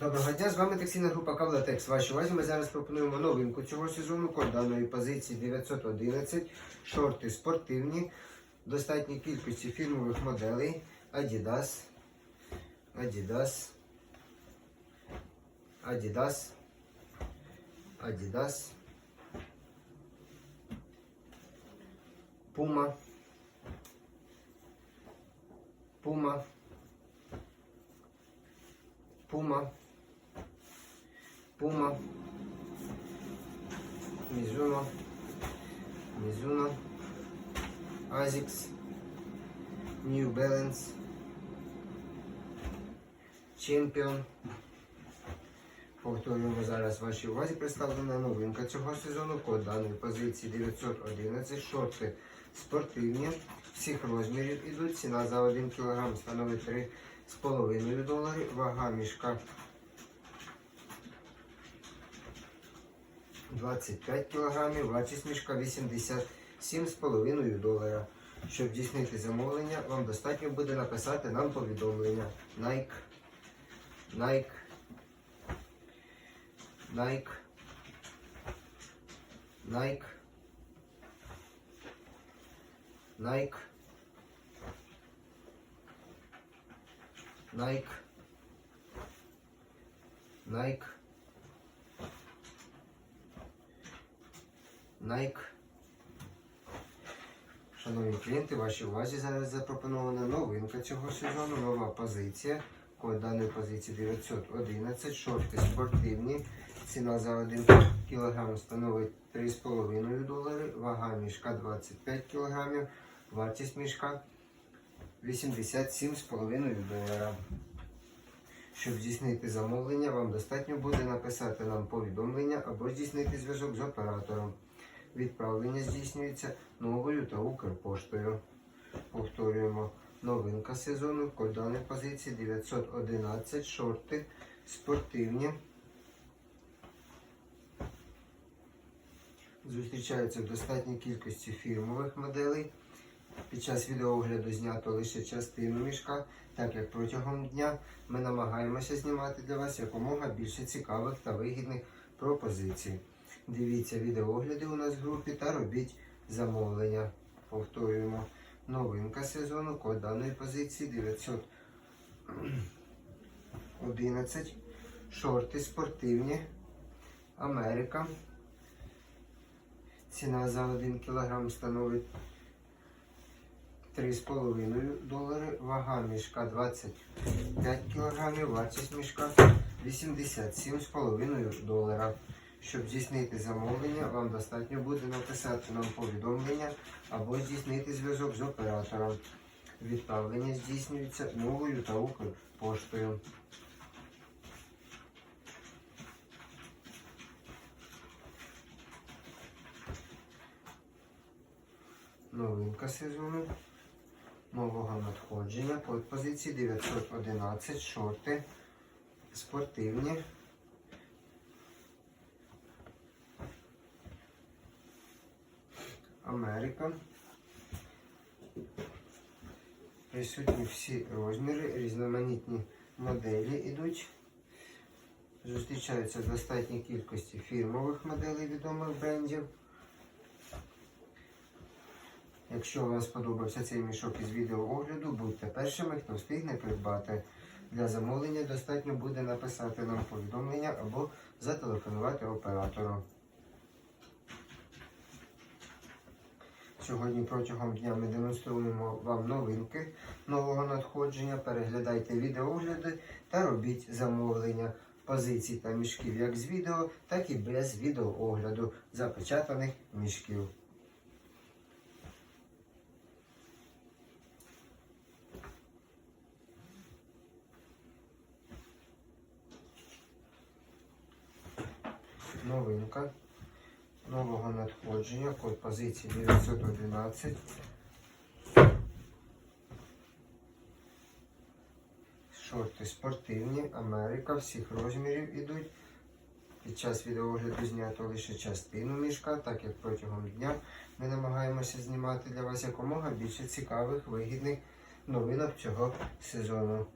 Доброго дня, з вами таксійна група Кавлатекс. Вашій увазі ми зараз пропонуємо новинку цього сезону. Код даної позиції 911. Шорти спортивні, достатній кількості фірмових моделей Adidas, Adidas, Adidas, Adidas, Puma, Puma, Puma, Puma, Mizuno, Mizuno, Asics, New Balance, Champion. Повторюємо зараз вашій увазі представлена новинка цього сезону. Код даної позиції 911. Шорти спортивні. Всіх розмірів ідуть. Ціна за 1 кг становить 3,5 доларів. Вага мішка 25 кг, вартість мішка 87,5 долара. Щоб здійснити замовлення, вам достатньо буде написати нам повідомлення. Nike, Nike, Nike, Nike, Nike, Nike, Nike. Nike. Шановні клієнти, вашій увазі зараз запропонована новинка цього сезону, нова позиція. Код даної позиції 911, шорти спортивні. Ціна за 1 кг становить 3,5 долари, вага мішка 25 кг, вартість мішка 87,5 долара. Щоб здійснити замовлення, вам достатньо буде написати нам повідомлення або здійснити зв'язок з оператором. Відправлення здійснюється новою та Укрпоштою. Повторюємо, новинка сезону, код даної позиції 911, шорти спортивні. Зустрічаються в достатній кількості фірмових моделей. Під час відеоогляду знято лише частину мішка, так як протягом дня ми намагаємося знімати для вас якомога більше цікавих та вигідних пропозицій. Дивіться відеоогляди у нас в групі та робіть замовлення. Повторюємо, новинка сезону, код даної позиції 911. Шорти спортивні. Америка. Ціна за 1 кг становить 3,5 долари. Вага мішка 25 кг, вартість мішка 87,5 долара. Щоб здійснити замовлення, вам достатньо буде написати нам повідомлення або здійснити зв'язок з оператором. Відправлення здійснюється новою та Укрпоштою. Новинка сезону. Нового надходження. Код позиції 911. Шорти спортивні. Америка. Присутні всі розміри, різноманітні моделі йдуть. Зустрічаються достатній кількості фірмових моделей відомих брендів. Якщо вам сподобався цей мішок із відеоогляду, будьте першими, хто встигне придбати. Для замовлення достатньо буде написати нам повідомлення або зателефонувати оператору. Сьогодні протягом дня ми демонструємо вам новинки нового надходження. Переглядайте відеогляди та робіть замовлення позицій та мішків як з відео, так і без відеоогляду запечатаних мішків. Новинка нового надходження, код позиції 911. Шорти спортивні, Америка, всіх розмірів ідуть. Під час відеогляду знято лише частину мішка, так як протягом дня ми намагаємося знімати для вас якомога більше цікавих, вигідних новинок цього сезону.